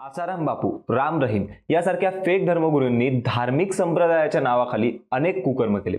आसाराम बापू राम रहीम यासारख्या फेक धर्मगुरूंनी धार्मिक संप्रदायाच्या नावाखाली अनेक कुकर्म केले.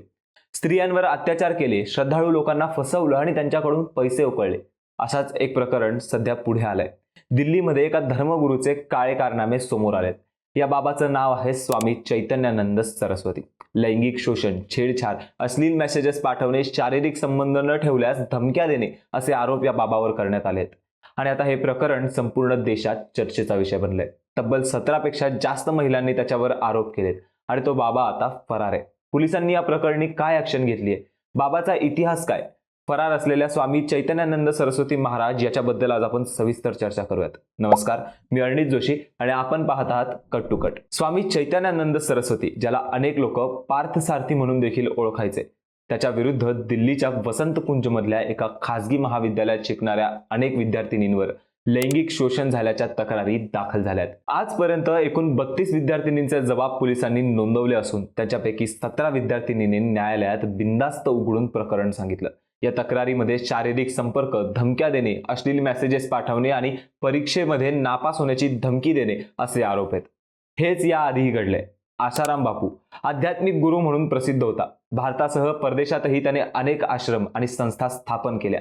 स्त्रियांवर अत्याचार केले श्रद्धाळू लोकांना फसवलं आणि त्यांच्याकडून पैसे उकळले. असाच एक प्रकरण सध्या पुढे आलंय. दिल्लीमध्ये एका धर्मगुरूचे काळे कारनामे समोर आलेत. या बाबाचं नाव आहे स्वामी चैतन्यानंद सरस्वती. लैंगिक शोषण छेडछाड अश्लील मेसेजेस पाठवणे शारीरिक संबंध न ठेवल्यास धमक्या देणे असे आरोप या बाबावर करण्यात आले आहेत आणि आता हे प्रकरण संपूर्ण देशात चर्चेचा विषय बनलंय. तब्बल सतरापेक्षा जास्त महिलांनी त्याच्यावर आरोप केलेत आणि तो बाबा आता फरार आहे. पोलिसांनी या प्रकरणी काय ऍक्शन घेतली आहे बाबाचा इतिहास काय? फरार असलेल्या स्वामी चैतन्यानंद सरस्वती महाराज याच्याबद्दल आज आपण सविस्तर चर्चा करूयात. नमस्कार मी अर्णित जोशी आणि आपण पाहत आहात cut to cut. Swami Chaitanyananda Saraswati ज्याला अनेक लोक पार्थसारथी म्हणून देखील ओळखायचे त्याच्या विरुद्ध दिल्लीच्या वसंत कुंजमधल्या एका खासगी महाविद्यालयात शिकणाऱ्या अनेक विद्यार्थिनींवर लैंगिक शोषण झाल्याच्या तक्रारी दाखल झाल्यात. आजपर्यंत एकूण बत्तीस विद्यार्थिनींचे जबाब पोलिसांनी नोंदवले असून त्याच्यापैकी सतरा विद्यार्थिनींनी न्यायालयात बिंदास्त उघडून प्रकरण सांगितलं. या तक्रारीमध्ये शारीरिक संपर्क धमक्या देणे अश्लील मेसेजेस पाठवणे आणि परीक्षेमध्ये नापास होण्याची धमकी देणे असे आरोप आहेत. हेच याआधीही घडले आशाराम बापू आध्यात्मिक गुरु म्हणून प्रसिद्ध होता. भारतासह परदेशातही त्याने अनेक आश्रम आणि संस्था स्थापन केल्या.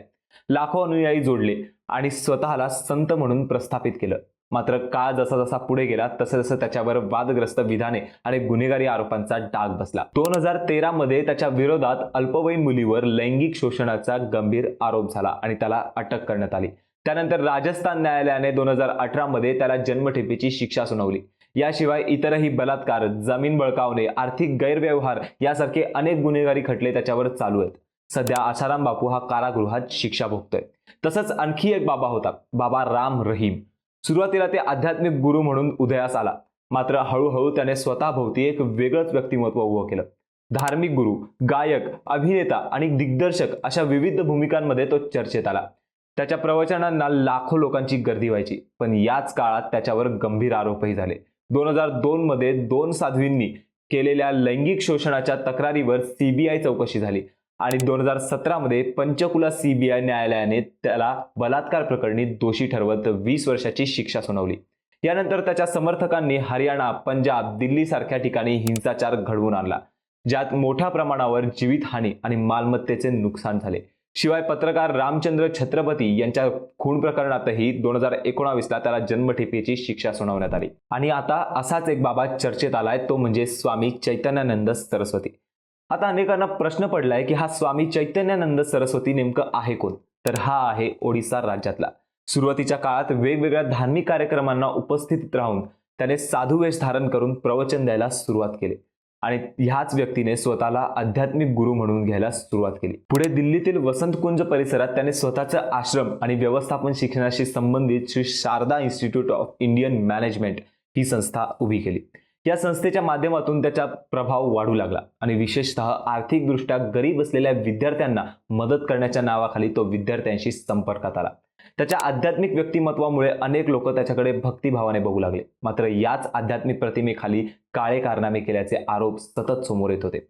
लाखो अनुयायी जोडले आणि स्वतःला संत म्हणून प्रस्थापित केलं. मात्र काळ जसा जसा पुढे गेला तसं जसं त्याच्यावर वादग्रस्त विधाने आणि गुन्हेगारी आरोपांचा डाग बसला. दोन हजार तेरा मध्ये त्याच्या विरोधात अल्पवयीन मुलीवर लैंगिक शोषणाचा गंभीर आरोप झाला आणि त्याला अटक करण्यात आली. त्यानंतर राजस्थान न्यायालयाने दोन हजार अठरा मध्ये त्याला जन्मठेपेची शिक्षा सुनावली. याशिवाय इतरही बलात्कार जमीन बळकावणे आर्थिक गैरव्यवहार यासारखे अनेक गुन्हेगारी खटले त्याच्यावर चालू आहेत. सध्या आसाराम बापू हा कारागृहात शिक्षा भोगतोय. तसंच आणखी एक बाबा होता बाबा राम रहीम. सुरुवातीला ते आध्यात्मिक गुरु म्हणून उदयास आला. मात्र हळूहळू त्याने स्वतःभोवती एक वेगळंच व्यक्तिमत्व उभं केलं. धार्मिक गुरु गायक अभिनेता आणि दिग्दर्शक अशा विविध भूमिकांमध्ये तो चर्चेत आला. त्याच्या प्रवचनांना लाखो लोकांची गर्दी व्हायची पण याच काळात त्याच्यावर गंभीर आरोपही झाले. दोन हजार दोन मध्ये दोन साध्वींनी केलेल्या लैंगिक शोषणाच्या तक्रारीवर सीबीआय चौकशी झाली. आणि दोन हजार सतरामध्ये पंचकुला सीबीआय न्यायालयाने त्याला बलात्कार प्रकरणी दोषी ठरवत वीस वर्षाची शिक्षा सुनावली. यानंतर त्याच्या समर्थकांनी हरियाणा पंजाब दिल्ली सारख्या ठिकाणी हिंसाचार घडवून आणला ज्यात मोठ्या प्रमाणावर जीवितहानी आणि मालमत्तेचे नुकसान झाले. शिवाय पत्रकार रामचंद्र छत्रपती यांच्या खून प्रकरणातही दोन हजार एकोणावीसला त्याला जन्मठेपेची शिक्षा सुनावण्यात आली. आणि आता असाच एक बाबा चर्चेत आलाय तो म्हणजे स्वामी चैतन्यानंद सरस्वती. आता अनेकांना प्रश्न पडलाय की हा स्वामी चैतन्यानंद सरस्वती नेमकं आहे कोण? तर हा आहे ओडिसा राज्यातला. सुरुवातीच्या काळात वेगवेगळ्या धार्मिक कार्यक्रमांना उपस्थित राहून त्याने साधू वेश धारण करून प्रवचन द्यायला सुरुवात केली. आणि ह्याच व्यक्तीने स्वतःला आध्यात्मिक गुरु म्हणून घ्यायला सुरुवात केली. पुढे दिल्लीतील वसंतकुंज परिसरात त्याने स्वतःचा आश्रम आणि व्यवस्थापन शिक्षणाशी संबंधित Shri Sharada institute of Indian management ही संस्था उभी केली. या संस्थेच्या माध्यमातून त्याचा प्रभाव वाढू लागला आणि विशेषतः आर्थिकदृष्ट्या गरीब असलेल्या विद्यार्थ्यांना मदत करण्याच्या नावाखाली तो विद्यार्थ्यांशी संपर्कात आला. त्याच्या आध्यात्मिक व्यक्तिमत्वामुळे अनेक लोक त्याच्याकडे भक्तिभावाने बघू लागले. मात्र याच आध्यात्मिक प्रतिमेखाली काळे कारनामे केल्याचे आरोप सतत समोर येत होते.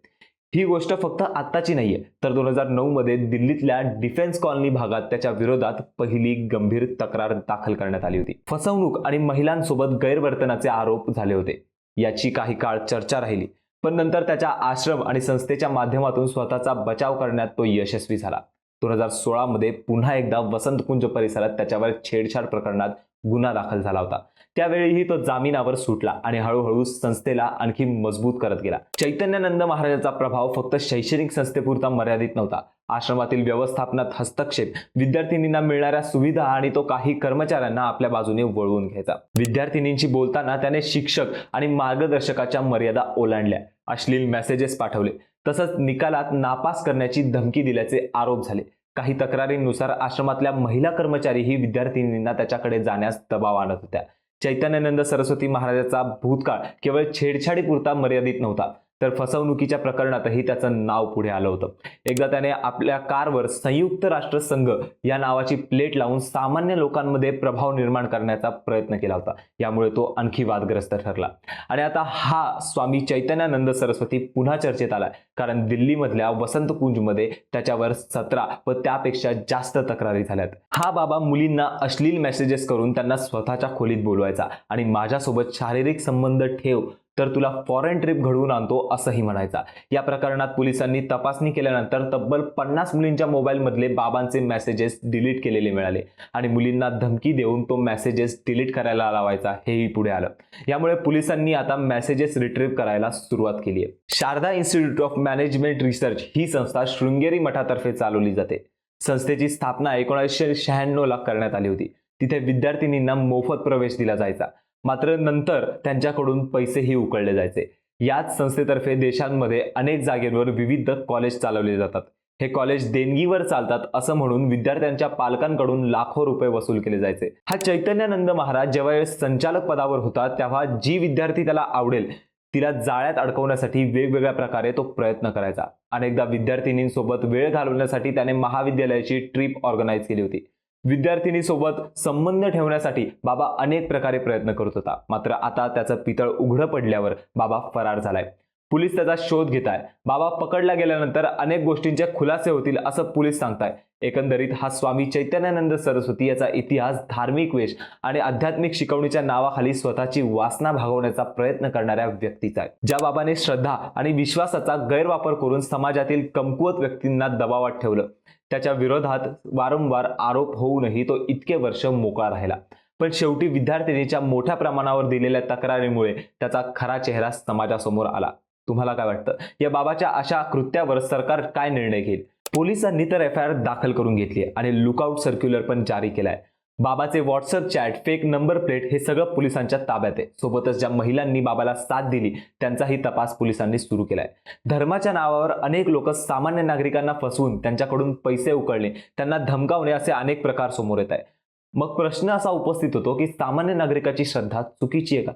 ही गोष्ट फक्त आत्ताची नाहीये तर दोन हजार नऊ मध्ये दिल्लीतल्या डिफेन्स कॉलनी भागात त्याच्या विरोधात पहिली गंभीर तक्रार दाखल करण्यात आली होती. फसवणूक आणि महिलांसोबत गैरवर्तनाचे आरोप झाले होते. याची काही काळ चर्चा राहिली पण नंतर त्याच्या आश्रम आणि संस्थेच्या माध्यमातून स्वतःचा बचाव करण्यात तो यशस्वी झाला. दोन हजार सोळामध्ये पुन्हा एकदा वसंतकुंज परिसरात त्याच्यावर छेडछाड प्रकरणात गुन्हा दाखल झाला होता. त्यावेळीही तो जामिनावर सुटला आणि हळूहळू संस्थेला आणखी मजबूत करत गेला. चैतन्यानंद महाराजाचा प्रभाव फक्त शैक्षणिक संस्थेपुरता मर्यादित नव्हता. आश्रमातील व्यवस्थापनात हस्तक्षेप विद्यार्थिनींना मिळणाऱ्या सुविधा आणि तो काही कर्मचाऱ्यांना आपल्या बाजूने वळवून घ्यायचा. विद्यार्थिनींशी बोलताना त्याने शिक्षक आणि मार्गदर्शकाच्या मर्यादा ओलांडल्या. अश्लील मेसेजेस पाठवले. तसंच निकालात नापास करण्याची धमकी दिल्याचे आरोप झाले. काही तक्रारींनुसार आश्रमातल्या महिला कर्मचारीही विद्यार्थिनींना त्याच्याकडे जाण्यास दबाव आणत होत्या. चैतन्यानंद सरस्वती महाराजाचा भूतकाळ केवळ छेडछाडीपुरता मर्यादित नव्हता. तर फसवणुकीच्या प्रकरणातही त्याचं नाव पुढे आलं होतं. एकदा त्याने आपल्या कारवर संयुक्त राष्ट्र संघ या नावाची प्लेट लावून सामान्य लोकांमध्ये प्रभाव निर्माण करण्याचा प्रयत्न केला होता. यामुळे तो आणखी वादग्रस्त ठरला. आणि आता हा स्वामी चैतन्यानंद सरस्वती पुन्हा चर्चेत आलाय. कारण दिल्लीमधल्या वसंतकुंजमध्ये त्याच्यावर सतरा व त्यापेक्षा जास्त तक्रारी झाल्यात. हा बाबा मुलींना अश्लील मेसेजेस करून त्यांना स्वतःच्या खोलीत बोलवायचा आणि माझ्यासोबत शारीरिक संबंध ठेव तर तुला फॉरेन ट्रिप घडवून आणतो असंही म्हणायचा. या प्रकरणात पोलिसांनी तपासणी केल्यानंतर तब्बल पन्नास मुलींच्या मोबाईलमधले बाबांचे मेसेजेस डिलीट केलेले मिळाले आणि मुलींना धमकी देऊन तो मेसेजेस डिलीट करायला लावायचा हेही पुढे आलं. यामुळे पोलिसांनी आता मेसेजेस रिट्रीव्ह करायला सुरुवात केली आहे Sharada institute of management research ही संस्था शृंगेरी मठातर्फे चालवली जाते. संस्थेची स्थापना एकोणीसशे शहाण्णव ला करण्यात आली होती. तिथे विद्यार्थिनींना मोफत प्रवेश दिला जायचा. मात्र नंतर त्यांच्याकडून पैसेही उकळले जायचे. याच संस्थेतर्फे देशांमध्ये अनेक जागेवर विविध कॉलेज चालवले जातात. हे कॉलेज देणगीवर चालतात असं म्हणून विद्यार्थ्यांच्या पालकांकडून लाखो रुपये वसूल केले जायचे. हा चैतन्यानंद महाराज जेव्हा संचालक पदावर होता तेव्हा जी विद्यार्थी त्याला आवडेल तिला जाळ्यात अडकवण्यासाठी वेगवेगळ्या प्रकारे तो प्रयत्न करायचा. अनेकदा विद्यार्थिनींसोबत वेळ घालवण्यासाठी त्याने महाविद्यालयाची ट्रिप ऑर्गनाईज केली होती. विद्यार्थिनीसोबत संबंध ठेवण्यासाठी बाबा अनेक प्रकारे प्रयत्न करत होता. मात्र आता त्याचं पितळ उघडं पडल्यावर बाबा फरार झालाय. पोलीस त्याचा शोध घेत आहे बाबा पकडला गेल्यानंतर अनेक गोष्टींचे खुलासे होतील असं पोलीस सांगताय. एकंदरीत हा स्वामी चैतन्यानंद सरस्वती याचा इतिहास धार्मिक वेश आणि आध्यात्मिक शिकवणीच्या नावाखाली स्वतःची वासना भागवण्याचा प्रयत्न करणाऱ्या व्यक्तीचा आहे ज्या बाबाने श्रद्धा आणि विश्वासाचा गैरवापर करून समाजातील कमकुवत व्यक्तींना दबावात ठेवलं त्याच्या विरोधात वारंवार आरोप होऊनही तो इतके वर्ष मोकळा राहिला. पण शेवटी विद्यार्थिनीच्या मोठ्या प्रमाणावर दिलेल्या तक्रारीमुळे त्याचा खरा चेहरा समाजासमोर आला. तुम्हाला काय वाटतं? या बाबाच्या अशा कृत्यावर सरकार काय निर्णय घेईल? पोलिसांनी तर एफ आय आर दाखल करून घेतली आणि लुकआउट सर्क्युलर पण जारी केलाय. बाबाचे WhatsApp chat fake number plate हे सगळं पोलिसांच्या ताब्यात आहे. सोबतच ज्या महिलांनी बाबाला साथ दिली त्यांचाही तपास पोलिसांनी सुरू केलाय. धर्माच्या नावावर अनेक लोक सामान्य नागरिकांना फसवून त्यांच्याकडून पैसे उकळणे त्यांना धमकावणे असे अनेक प्रकार समोर येत आहे मग प्रश्न असा उपस्थित होतो की सामान्य नागरिकाची श्रद्धा चुकीची आहे का?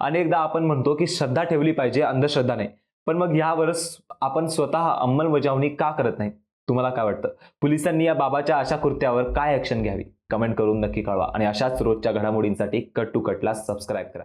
अनेकदा आपण म्हणतो की श्रद्धा ठेवली पाहिजे अंधश्रद्धा नाही पण मग यावर आपण स्वतः अंमलबजावणी का करत नाही? तुम्हाला काय वाटतं? पोलिसांनी या बाबाच्या अशा कृत्यावर काय ॲक्शन घ्यावी? कमेंट करून नक्की कळवा. आणि अशाच रोजच्या घडामोडींसाठी कट टू कटला सबस्क्राईब करा.